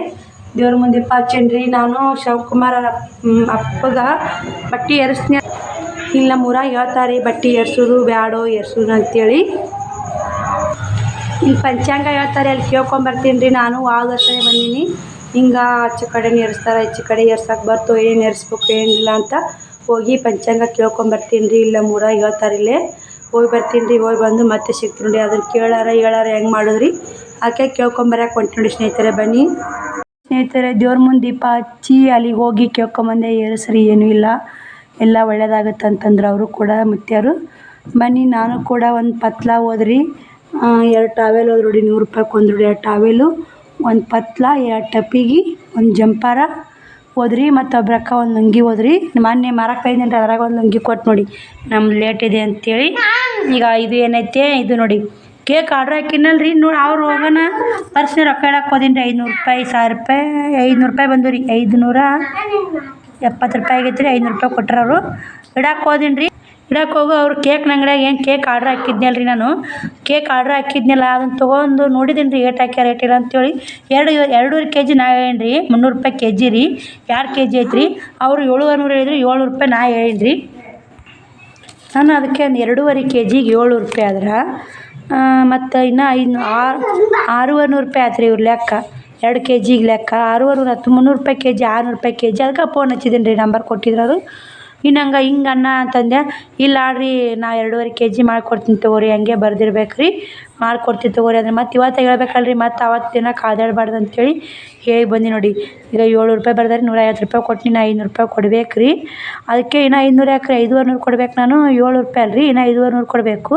ದೇವ್ರ ಮುಂದೆ ಪಾಚೇನ್ರಿ. ನಾನು ಶಿವಕುಮಾರ ಅಪ್ಪಗ ಬಟ್ಟೆ ಎರೆಸ್ತೀನಿ ಇಲ್ಲಿ ನಮ್ಮ ಊರಾಗ ಹೇಳ್ತಾರೆ, ಬಟ್ಟೆ ಎರ್ಸೋದು ಬ್ಯಾಡೋ ಎರ್ಸೋದು ಅಂತೇಳಿ. ಇಲ್ಲಿ ಪಂಚಾಂಗ ಹೇಳ್ತಾರೆ, ಅಲ್ಲಿ ಕೇಳ್ಕೊಂಬರ್ತೀನಿ ರೀ ನಾನು ಆಗಷ್ಟೇ ಬಂದೀನಿ. ಹಿಂಗೆ ಆಚೆ ಕಡೆ ಎರ್ಸ್ತಾರೆ ಆಚೆ ಕಡೆ ಏರ್ಸೋಕೆ ಬರ್ತೋ, ಏನು ಏರ್ಸ್ಬೇಕು ಏನಿಲ್ಲ ಅಂತ ಹೋಗಿ ಪಂಚಾಂಗ ಕೇಳ್ಕೊಂಬರ್ತೀನಿ ರೀ ಇಲ್ಲ ಮೂರಾಗ ಹೇಳ್ತಾರೆ ಇಲ್ಲೇ, ಹೋಗಿ ಬರ್ತೀನಿ ರೀ ಹೋಗಿ ಬಂದು ಮತ್ತೆ ಸಿಗ್ತೀನಿ ನೋಡಿ ಅದನ್ನು ಕೇಳಾರ, ಹೇಳಾರ ಹೆಂಗೆ ಮಾಡಿದ್ರಿ? ಆಕೆ ಕೇಳ್ಕೊಂಬರಕ್ಕೆ ಹೊಂಟಿ ನೋಡಿ ಸ್ನೇಹಿತರೆ ಬನ್ನಿ. ಸ್ನೇಹಿತರೆ, ದೇವ್ರ ಮುಂದೆ ದೀಪ ಹಚ್ಚಿ ಅಲ್ಲಿಗೆ ಹೋಗಿ ಕೇಳ್ಕೊಂಬಂದೆ ಸರಿ, ಏನೂ ಇಲ್ಲ. ಎಲ್ಲ ಒಳ್ಳೆಯದಾಗತ್ತೆ ಅಂತಂದ್ರೆ ಅವರು ಕೂಡ ಮುತ್ಯಾರು. ಬನ್ನಿ, ನಾನು ಕೂಡ ಒಂದು ಪತ್ಲ ಹೋದ್ರಿ. ಎರಡು ಟಾವೆಲ್ ಹೋದ್ರು ನೋಡಿ, ನೂರು ರೂಪಾಯ್ಗೆ ಒಂದು ಎರಡು ಟಾವೆಲು ಒಂದು ಪತ್ಲ, ಎರಡು ಟಪ್ಪಿಗೆ, ಒಂದು ಜಂಪಾರ ಹೋದ್ರಿ. ಮತ್ತು ಒಬ್ರಕ್ಕ ಒಂದು ಲುಂಗಿ ಹೋದ್ರಿ. ಮೊನ್ನೆ ಮಾರಕ್ಕೆ ಇದ್ದೀನಿ ಅದ್ರಾಗ ಒಂದು ಲುಂಗಿ ಕೊಟ್ಟು ನೋಡಿ ನಮ್ಮ ಲೇಟ್ ಇದೆ ಅಂತೇಳಿ. ಈಗ ಇದು ಏನೈತೆ, ಇದು ನೋಡಿ. ಕೇಕ್ ಆರ್ಡ್ರ್ ಹಾಕಿನಲ್ರಿ. ನೋಡಿ ಅವ್ರು ಹೋಗೋಣ ಪರ್ಸ್ನ ರೊಕ್ಕ ಇಡಕ್ಕೆ ಹೋದೀನಿ ರೀ ಐನೂರು ರೂಪಾಯಿ, ಸಾವಿರ ರೂಪಾಯಿ ಐದುನೂರು ರೂಪಾಯಿ ಬಂದು ರೀ ಐದುನೂರ ಎಪ್ಪತ್ತು ರೂಪಾಯಿ ಆಗೈತೆ ರೀ ಐನೂರು ರೂಪಾಯಿ ಕೊಟ್ರು ಅವರು. ಇಡಕ್ಕೆ ಹೋದೀನಿ ರೀ ಇಡಕ್ಕೆ ಹೋಗು, ಅವ್ರು ಕೇಕ್ ನಂಗಡ್ಯಾಗ ಏನು ಕೇಕ್ ಆರ್ಡ್ರ್ ಹಾಕಿದ್ನಲ್ಲ ರೀ ನಾನು. ಕೇಕ್ ಆರ್ಡ್ರ್ ಹಾಕಿದ್ನಲ್ಲ ಅದನ್ನು ತೊಗೊಂಡು ನೋಡಿದ್ದೀನಿ ರೀ ಏಟ್ ಹಾಕ್ಯಾರ ಏಟಿಲ್ಲ ಅಂತೇಳಿ. ಎರಡು, ಎರಡೂವರೆ ಕೆ ಜಿ ನಾ ಹೇಳೀನಿ ರೀ ಮುನ್ನೂರು ರೂಪಾಯಿ ಕೆ ಜಿ ರೀ. ಎರಡು ಕೆ ಜಿ ಐತ್ರಿ? ಅವರು ಏಳುವರೆ ನೂರು ಹೇಳಿದ್ರು ಏಳ್ನೂರು ರೂಪಾಯಿ ನಾ ಹೇಳೀನಿ ರೀ ನಾನು ಅದಕ್ಕೆ ಒಂದು ಎರಡೂವರೆ ಕೆ ಜಿಗೆ ಏಳ್ನೂರು ರೂಪಾಯಿ ಆದ್ರೆ ಮತ್ತು ಇನ್ನು ಐದು ಆರು ಆರೂವರೆ ನೂರು ರೂಪಾಯಿ ಆತು ರೀ ಇವ್ರ ಲೆಕ್ಕ. ಎರಡು ಕೆ ಜಿಗೆ ಲೆಕ್ಕ. ಆರೂವರೆ ನೂರ ಹತ್ತು ಮುನ್ನೂರು ರೂಪಾಯಿ ಕೆ ಜಿ ಆರುನೂರು ರೂಪಾಯಿ ಕೆ ಜಿ ಅದಕ್ಕೆ ಫೋನ್ ಹಚ್ಚಿದ್ದೀನಿ ರೀ ನಂಬರ್ ಕೊಟ್ಟಿದ್ರು ಅವರು. ಇನ್ನು ಹಂಗೆ ಹಿಂಗೆ ಅನ್ನ ಅಂತಂದೆ, ಇಲ್ಲ ಆಡ್ರಿ, ನಾ ಎರಡೂವರೆ ಕೆ ಜಿ ಮಾಡ್ಕೊಡ್ತೀನಿ ತೊಗೋರಿ, ಹಂಗೆ ಬರ್ದಿರ್ಬೇಕು ರೀ ಮಾಡ್ಕೊಡ್ತೀನಿ ತೊಗೋರಿ. ಅಂದ್ರೆ ಮತ್ತೆ ಇವತ್ತು ಹೇಳ್ಬೇಕಲ್ರಿ, ಮತ್ತು ಅವತ್ತು ದಿನ ಕಾದಾಡಬಾರ್ದು ಅಂತೇಳಿ ಹೇಳಿ ಬಂದು ನೋಡಿ. ಈಗ ಏಳ್ನೂರು ರೂಪಾಯಿ ಬರ್ದಾರೆ, ನೂರ ಐವತ್ತು ರೂಪಾಯಿ ಕೊಟ್ಟು ನೀನು ಐನೂರು ರೂಪಾಯಿ ಕೊಡ್ಬೇಕು ರೀ ಅದಕ್ಕೆ ಇನ್ನು ಐನೂರು ಯಾಕ್ರಿ, ಐದುವರೆ ನೂರು ಕೊಡ್ಬೇಕು ನಾನು, ಏಳ್ನೂರು ರೂಪಾಯಿ ಅಲ್ರಿ, ಇನ್ನು ಐದುವರೆ ನೂರು ಕೊಡಬೇಕು.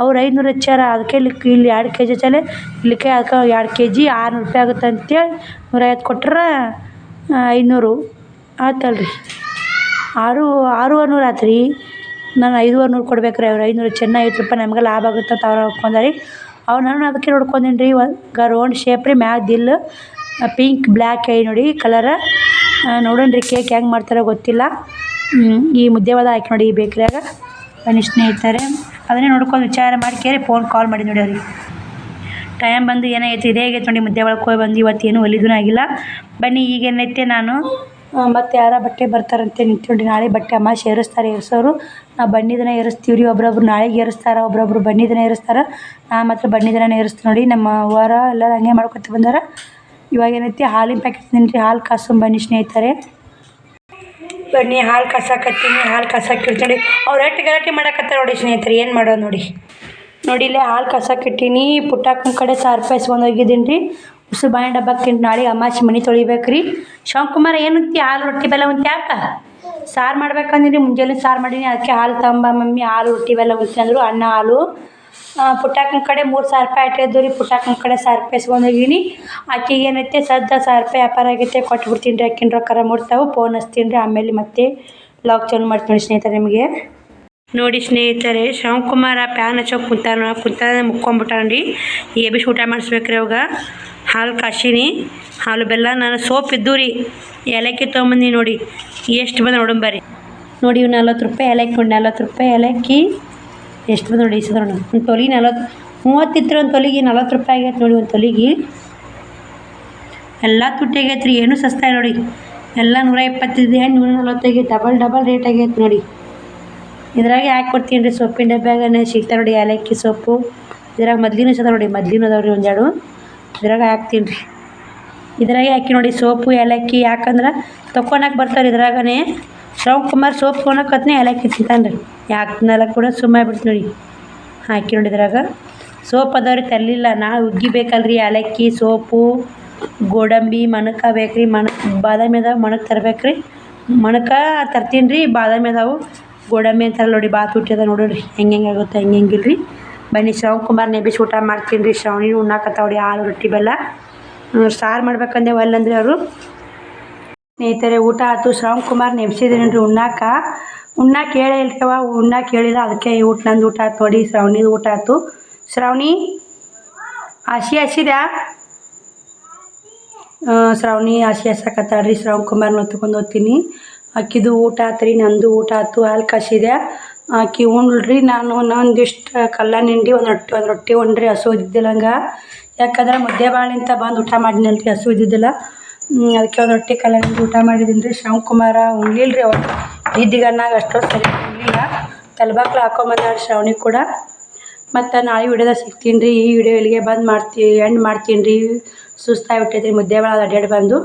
ಅವ್ರು ಐನೂರು ಹಚ್ಚಾರ ಅದಕ್ಕೆ ಇಲ್ಲಿ ಇಲ್ಲಿ ಎರಡು ಕೆ ಜಿ ಹಚ್ಚಲೆ ಇಲ್ಲಿಕ್ಕೆ ಅದಕ್ಕೆ ಎರಡು ಕೆ ಜಿ ಆರುನೂರು ರೂಪಾಯಿ ಆಗುತ್ತೆ ಅಂತೇಳಿ ನೂರೈವತ್ತು ಕೊಟ್ರೆ ಐನೂರು ಆತಲ್ರಿ. ಆರು ಆರೂವರೆ ನೂರು ಆತು ರೀ ನಾನು ಐದುವರೆ ನೂರು ಕೊಡ್ಬೇಕು ರೀ ಅವ್ರು ಐನೂರು ಚೆನ್ನ ಐವತ್ತು ರೂಪಾಯಿ ನಮ್ಗೆ ಲಾಭ ಆಗುತ್ತೆ ಅಂತ ಅವ್ರು ಹಾಕ್ಕೊಂಡಾರಿ ಅವ್ರು ನಾನು ಅದಕ್ಕೆ ನೋಡ್ಕೊಂಡೀನಿ ರೀ ಒಂದು ರೌಂಡ್ ಶೇಪ್ ರೀ ಮ್ಯಾಗ ದಿಲ್ ಪಿಂಕ್ ಬ್ಲ್ಯಾಕ್ ಐ ನೋಡಿ ಕಲರ ನೋಡೋಣ ರೀ ಕೇಕ್ ಹೆಂಗೆ ಮಾಡ್ತಾರೋ ಗೊತ್ತಿಲ್ಲ. ಈ ಮುದ್ದೆ ಹಾಕಿ ನೋಡಿ ಈ ಬೇಕ್ರಿಯಾಗ ಬನ್ನಿ ಸ್ನೇಹಿತರೆ. ಅದನ್ನೇ ನೋಡ್ಕೊಂಡು ವಿಚಾರ ಮಾಡಿ ಕೇಳಿ ಫೋನ್ ಕಾಲ್ ಮಾಡಿ ನೋಡಿ ಅವ್ರಿಗೆ. ಟೈಮ್ ಬಂದು ಏನಾಗೈತೆ, ಇದೇ ಆಗೈತೆ ನೋಡಿ, ಮುದ್ದೆ ಒಳಗೆ ಹೋಗಿ ಬಂದು ಇವತ್ತೇನು ಒಲಿದೂ ಆಗಿಲ್ಲ. ಬನ್ನಿ ಈಗೇನೈತೆ ನಾನು ಮತ್ತು ಯಾರ ಬಟ್ಟೆ ಬರ್ತಾರಂತೆ ನಿಂತ್ಕೊಂಡು ನಾಳೆ ಬಟ್ಟೆ ಅಮ್ಮ ಸೇರಿಸ್ತಾರೆ ಏರಿಸೋರು. ನಾವು ಬಣ್ಣಿದನ ದಿನ ಏರಿಸ್ತೀವಿ ರೀ ಒಬ್ರೊಬ್ರು ನಾಳೆಗೆ ಏರಿಸ್ತಾರೆ, ಒಬ್ರೊಬ್ರು ಬನ್ನಿದನ ಏರಿಸ್ತಾರೆ. ನಾ ಮಾತ್ರ ಬನ್ನಿ ದಿನನೇ ಏರಿಸ್ತೀನಿ ನೋಡಿ, ನಮ್ಮ ವಾರ ಎಲ್ಲ ಹಂಗೆ ಮಾಡ್ಕೊತ ಬಂದಾರ. ಇವಾಗ ಏನೈತಿ ಹಾಲಿನ ಪ್ಯಾಕೆಟ್ ತಿನ್ನಿರಿ ಹಾಲು ಕಾಸು, ಬನ್ನಿ ಸ್ನೇಹಿತರೆ. ಬನ್ನಿ, ಹಾಲು ಕಸಕತ್ತೀನಿ ಹಾಲು ಕಾಸಕ್ಕಿಡ್ತೀನಿ ಅವ್ರು ಎಷ್ಟು ಗಲಾಟೆ ಮಾಡಕತ್ತಾರೆ ನೋಡಿ ಸ್ನೇಹಿತರೆ, ಏನು ಮಾಡೋದು ನೋಡಿ. ನೋಡಿ ಇಲ್ಲೇ ಹಾಲು ಕಸಾಕಿಟ್ಟೀನಿ ಪುಟ್ಟಾಕನ ಕಡೆ ಸಾವಿರ ರೂಪಾಯಿ ಇಸ್ಕೊಂಡು ಹೋಗಿದ್ದೀನಿ ರೀ ಉಸು ಬಾಯಿ ಡಬ್ಬಕ್ಕೆ ನಾಳೆ ಅಮಾಸಿ ಮನೆ ತೊಳಿಬೇಕು ರೀ ಶಿವಕುಮಾರ ಏನು ಹಾಲು ರೊಟ್ಟಿ ಬೆಲ್ಲ ಉಂತಿ ಯಾಕ? ಸಾರು ಮಾಡ್ಬೇಕಂದಿನಿ ಮುಂಜಾನೆ ಸಾರು ಮಾಡೀನಿ, ಅದಕ್ಕೆ ಹಾಲು ತಗೊಂಬ ಮಮ್ಮಿ, ಹಾಲು, ರೊಟ್ಟಿ ಬೆಲ್ಲ ಉಂತಿ ಅಂದರು, ಅನ್ನ, ಹಾಲು. ಪುಟ್ಟಕ್ಕನ ಕಡೆ ಮೂರು ಸಾವಿರ ರೂಪಾಯಿ ಇಟ್ಟಿದ್ದು ರೀ, ಪುಟ್ಟಾಕನ ಕಡೆ ಸಾವಿರ ರೂಪಾಯಿ ಇಸ್ಕೊಂಡು ಹೋಗೀನಿ. ಆಕೆಗೆ ಏನೈತೆ, ಸದ್ದ ಸಾವಿರ ರೂಪಾಯಿ ವ್ಯಾಪಾರ ಆಗೈತೆ, ಕೊಟ್ಬಿಡ್ತೀನಿ ರೀ ಆಕಿನ ರೊಕ್ಕರ ಮುಡ್ತಾವೆ ಫೋನ್ ಹಚ್ತೀನಿ ರೀ, ಆಮೇಲೆ ಮತ್ತೆ ಲಾಕ್ ಚಾಲು ಮಾಡ್ತೀನಿ ಸ್ನೇಹಿತರೆ ನಿಮಗೆ. ನೋಡಿ ಸ್ನೇಹಿತರೆ ಶಿವಕುಮಾರ ಪ್ಯಾನ್ ಹಚ್ಚೋಕೆ ಕುಂತಾನ ಕುಂತಾನ ಮುಕ್ಕೊಂಬಿಟ್ಟಾನ್ರಿ ಎಬಿಸಿ ಊಟ ಮಾಡಿಸ್ಬೇಕ್ರಿ ಅವಾಗ. ಹಾಲು ಕಾಶಿನಿ, ಹಾಲು ಬೆಲ್ಲ, ನಾನು ಸೋಪ್ ಇದ್ದು ರೀ. ಏಲಕ್ಕಿ ತೊಗೊಂಬಂದಿ ನೋಡಿ. ಎಷ್ಟು ಬಂದು ನೋಡೋಣ ಬರ್ರಿ. ನೋಡಿ ಇವು ನಲ್ವತ್ತು ರೂಪಾಯಿ, ಏಲಕ್ಕಿ ನಲ್ವತ್ತು ರೂಪಾಯಿ ಏಲಕ್ಕಿ. ಎಷ್ಟು ನೋಡಿ ನೋಡಿ ಒಂದು ತೊಲಿ ನಲ್ವತ್ತು ಮೂವತ್ತಿತ್ತು ಒಂದು ತೊಲಿಗೆ ನಲ್ವತ್ತು ರೂಪಾಯಿ ಆಗೈತೆ ನೋಡಿ ಒಂದು ತೊಲಿಗೆ. ಎಲ್ಲ ತುಟ್ಟಿ ಆಗೈತೆ ರೀ, ಏನೂ ಸಸ್ತಾ ನೋಡಿ. ಎಲ್ಲ ನೂರ ಇಪ್ಪತ್ತಿದೆ ನೂರ ನಲ್ವತ್ತೈದು ಡಬಲ್ ಡಬಲ್ ರೇಟ್ ಆಗೈತೆ ನೋಡಿ. ಇದ್ರಾಗೆ ಹಾಕಿ ಕೊಡ್ತೀನಿ ರೀ ಸೊಪ್ಪಿನ ಡಬ್ಬ್ಯಾಗನೆ ಸಿಗ್ತಾವೆ ನೋಡಿ ಏಲಕ್ಕಿ ಸೊಪ್ಪು. ಇದ್ರಾಗ ಮದ್ಲಿನೂ ಸದ ನೋಡಿ, ಮದ್ಲಿನೂ ಅದಾವೆ ರೀ ಒಂದೆರಡು. ಇದ್ರಾಗ ಹಾಕ್ತೀನಿ ರೀ. ಇದ್ರಾಗೆ ಹಾಕಿ ನೋಡಿ ಸೋಪು ಏಲಕ್ಕಿ ಯಾಕಂದ್ರೆ ತೊಕೊಳಕ್ಕೆ ಬರ್ತಾರೆ ಇದ್ರಾಗನೇ. ಕುಮಾರ್ ಸೋಪ್ ತೊಗೊಳಕತ್ನೇ ಏಲಕ್ಕಿ ತಿಂತಾನೆ ರೀ ಯಾಕೆ ತಿನ್ನಲ್ಲ ಕೂಡ ಸುಮ್ಮನೆ ಬಿಡ್ತು ನೋಡಿ. ಹಾಕಿ ನೋಡಿ ಇದ್ರಾಗ. ಸೋಪ್ ಅದಾವ್ರಿ, ತರಲಿಲ್ಲ. ನಾ ಉಗ್ಗಿಬೇಕಲ್ರಿ ಏಲಕ್ಕಿ ಸೋಪು, ಗೋಡಂಬಿ, ಮಣಕ ಬೇಕ್ರಿ, ಮಣ, ಬಾದಾಮಿ ಅದಾವೆ, ಮಣಕ್ ತರಬೇಕ್ರಿ. ಮಣಕ ತರ್ತೀನಿ ರೀ ಬಾದಾಮಿ ಅದಾವು. ಗೋಡಂಬಿ ಅಂತಾರಲ್ಲ ನೋಡಿ ತುಟ್ಟಿ ಅದ ನೋಡಿರಿ. ಹೆಂಗೆ ಹೆಂಗೆ ಆಗುತ್ತೆ, ಹೆಂಗೆ ಹೆಂಗೆ ಇಲ್ರಿ. ಬನ್ನಿ ಕುಮಾರ್ ನೆಬಿಸಿ ಊಟ ಮಾಡ್ತೀನಿ ರೀ ಶ್ರವಣಿ ಉಣ್ಣಾಕತ್ತಾವ್ರಿ, ಹಾಲು, ರೊಟ್ಟಿ, ಬೆಲ್ಲ. ಸಾರು ಮಾಡ್ಬೇಕಂದೆ ಒಲ್ಲಂದ್ರೆ ಅವರು. ಸ್ನೇಹಿತರೆ, ಊಟ ಆಯ್ತು. ಶ್ರವಣ್ ಕುಮಾರ್ ನೆಬ್ಸಿದ್ದೀನಿ ರೀ ಉಣ್ಣಾಕ ಉಣ್ಣಾ ಹೇಳೇ ಇಲ್ಕವ ಉಣ್ಣಾಕೆ ಕೇಳಿಲ್ಲ ಅದಕ್ಕೆ ಈ ಊಟ ನಂದು ಊಟ ಆಯ್ತು ನೋಡಿ, ಶ್ರಾವಣಿದು ಊಟ ಆಯ್ತು. ಶ್ರಾವಣಿ, ಹಸಿ ಹಸಿದ್ಯಾ? ಶ್ರಾವಣಿ ಹಸಿ ಹಸಕತ್ತಾಡ್ರಿ ಶ್ರವಣ್ ಕುಮಾರ್ನ ಹೊತ್ಕೊಂಡು ಹೋಗ್ತೀನಿ. ಅಕ್ಕಿದು ಊಟ ಆತು ರೀ ನಂದು ಊಟ ಆಯ್ತು. ಹಾಲು ಕಸಿದೆ ಅಕ್ಕಿ ಉಣ್ಲ್ರಿ. ನಾನು ಒಂದಿಷ್ಟು ಕಲ್ಲ ನಿಂಡಿ ಒಂದು ರೊಟ್ಟಿ ಒಂದು ರೊಟ್ಟಿ ಉಣ್ರಿ. ಹಸು ಇದ್ದಿದ್ದಿಲ್ಲ ಹಂಗೆ. ಯಾಕಂದ್ರೆ ಮುದ್ದೆ ಬಾಳಿಂತ ಬಂದು ಊಟ ಮಾಡಿದ್ನಲ್ರಿ ಹಸು ಇದ್ದಿದ್ದಿಲ್ಲ ಅದಕ್ಕೆ ಒಂದು ರೊಟ್ಟಿ ಕಲ್ಯಾಣ ಊಟ ಮಾಡಿದ್ದೀನಿ ರೀ. ಶ್ರವಣಕುಮಾರ ಉಣ್ಲಿಲ್ಲ ರೀ ಅವತ್ತು ನಿದ್ದಿಗನ್ನಾಗ ಅಷ್ಟೊಂದು ಸರಿ ಉಣ್ಲಿಲ್ಲ. ತಲೆಬಾಕ್ಲು ಹಾಕೊಂಬಂದಾಳ ಶ್ರಾವಣಿ ಕೂಡ. ಮತ್ತು ನಾಳೆ ವಿಡಿಯೋದಾಗ ಸಿಗ್ತೀನಿ ರೀ. ಈ ವಿಡಿಯೋ ಇಲ್ಲಿಗೆ ಬಂದು ಮಾಡ್ತಿ ಎಂಡ್ ಮಾಡ್ತೀನಿ ರೀ. ಸುಸ್ತಾಗಿ ರೀ ಮುದ್ದೆ ಒಳಗೆ ಅಡ್ಡಾಡಿ ಬಂದು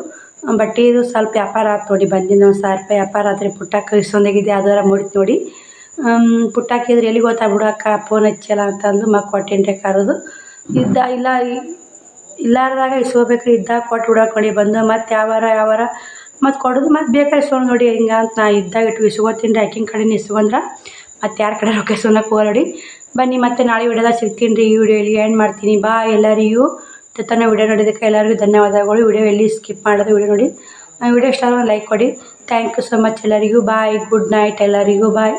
ಬಟ್ಟೆದು ಸ್ವಲ್ಪ ವ್ಯಾಪಾರ ಆಯ್ತು ನೋಡಿ. ಬಂದಿದ್ದು ಒಂದು ಸಾವಿರ ರೂಪಾಯಿ ವ್ಯಾಪಾರ ಆತ್ರಿ ಪುಟ್ಟ ಇಸ್ಕೊಂಡೋಗಿದ್ದೆ. ಅದರ ಮುಡಿತು ನೋಡಿ. ಪುಟ್ಟಾಕಿದ್ರೆ ಎಲ್ಲಿ ಗೊತ್ತಾ ಬಿಡಕ್ಕ ಫೋನ್ ಹಚ್ಚಲ್ಲ ಅಂತಂದು ಮಗ ರೀ ಕರೆದು. ಇದ್ದ ಇಲ್ಲ ಇಲ್ಲಾರ್ದಾಗ ಇಸ್ಕೋಬೇಕು ರೀ ಇದ್ದಾಗ ಕೊಟ್ಟು ಬಿಡಕ್ಕೆ ನೋಡಿ ಬಂದು, ಮತ್ತು ಯಾವಾರ ಯಾವಾರ ಮತ್ತು ಕೊಡೋದು, ಮತ್ತು ಬೇಕಾದ್ರೆ ಇಸ್ಕೊಂಡು ನೋಡಿ, ಹಿಂಗೆ ಅಂತ ನಾ ಇದ್ದಾಗ ಇಟ್ಟು ಇಸ್ಕೊತೀನಿ ಆಕಿನ ಕಡೆ ಇಸ್ಕೊಂಡ್ರೆ ಮತ್ತು ಯಾರ ಕಡೆ ರೊಕ್ಕ ಇಸ್ಕೊಳಕ್ಕೆ ಹೋಗಲ್ಲ ನೋಡಿ. ಬನ್ನಿ, ಮತ್ತೆ ನಾಳೆ ವಿಡಿಯೋದಾಗ ಸಿಗ್ತೀನಿ ರೀ ಈ ವಿಡಿಯೋ ಇಲ್ಲಿ ಎಂಡ್ ಮಾಡ್ತೀನಿ. ಬಾ ಎಲ್ಲರಿಗೂ ತನ್ನ ವಿಡಿಯೋ ನೋಡಿದ್ದಕ್ಕೆ ಎಲ್ಲರಿಗೂ ಧನ್ಯವಾದಗಳು. ವಿಡಿಯೋ ಎಲ್ಲಿ ಸ್ಕಿಪ್ ಮಾಡೋದು ವಿಡಿಯೋ ನೋಡಿ. ವಿಡಿಯೋ ಇಷ್ಟ ಲೈಕ್ ಕೊಡಿ. ಥ್ಯಾಂಕ್ ಯು ಸೊ ಮಚ್ ಎಲ್ಲರಿಗೂ. ಬಾಯ್ ಗುಡ್ ನೈಟ್ ಎಲ್ಲರಿಗೂ. ಬಾಯ್